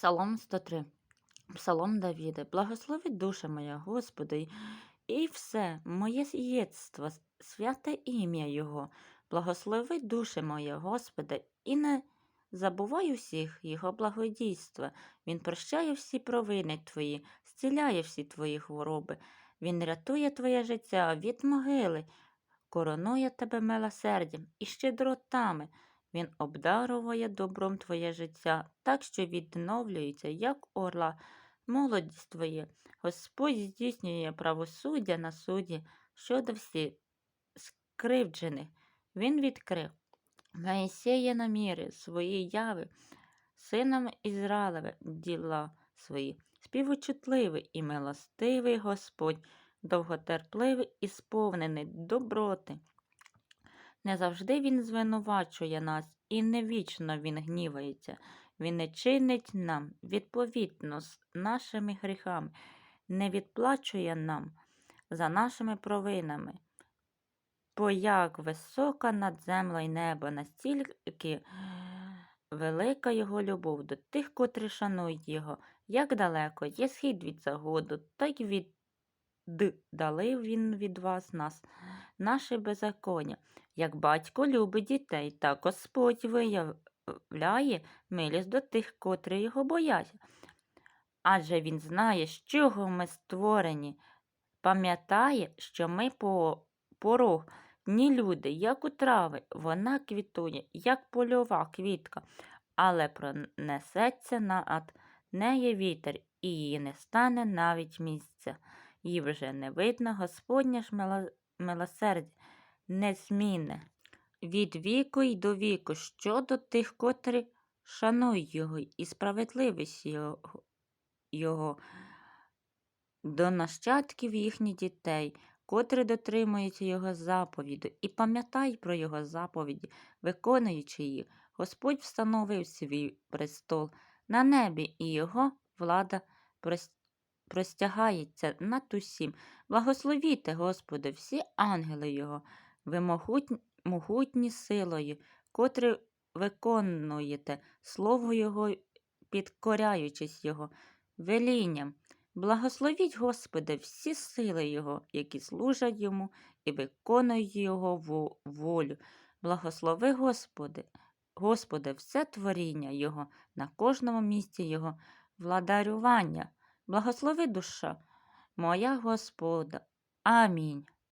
Псалом 103. Псалом Давіда. Благослови душа моя, Господи, і все моє єдство, святе ім'я Його. Благослови душа моя, Господи, і не забувай усіх Його благодійства. Він прощає всі провини Твої, зціляє всі Твої хвороби. Він рятує Твоє життя від могили, коронує тебе милосердям і щедротами. Він обдаровує добром твоє життя, так що відновлюється, як орла, молодість твоє. Господь здійснює правосуддя на суді щодо всіх скривджених. Він відкрив Моїсея наміри свої яви, синам Ізраїлеве діла свої. Співучутливий і милостивий Господь, довготерпливий і сповнений доброти. Не завжди він звинувачує нас, і не вічно він гнівається. Він не чинить нам відповідно з нашими гріхами, не відплачує нам за нашими провинами. Бо як висока над землею небо, настільки велика його любов до тих, котрі шанують його, як далеко є схід від заходу, так від Далив він від вас нас, наше беззаконня. Як батько любить дітей, так Господь виявляє милість до тих, котрі його бояться. Адже він знає, з чого ми створені, пам'ятає, що ми по порог, ні люди, як у трави, вона квітує, як польова квітка, але пронесеться над неї вітер, і її не стане навіть місця. Їй вже не видно Господня ж милосердя незмінне. Від віку й до віку щодо тих, котрі шанують його і справедливість його, його до нащадків їхніх дітей, котрі дотримуються його заповіду, і пам'ятай про його заповіді, виконуючи їх, Господь встановив свій престол на небі, і його влада простягається над усім. Благословіте, Господи, всі ангели Його, ви могутні, могутні силою, котрі виконуєте Слово Його, підкоряючись Його велінням. Благословіть, Господи, всі сили Його, які служать йому і виконують Його волю. Благослови, Господи, Господи, все творіння Його на кожному місці Його владарювання. Благослови душа моя Господа. Амінь.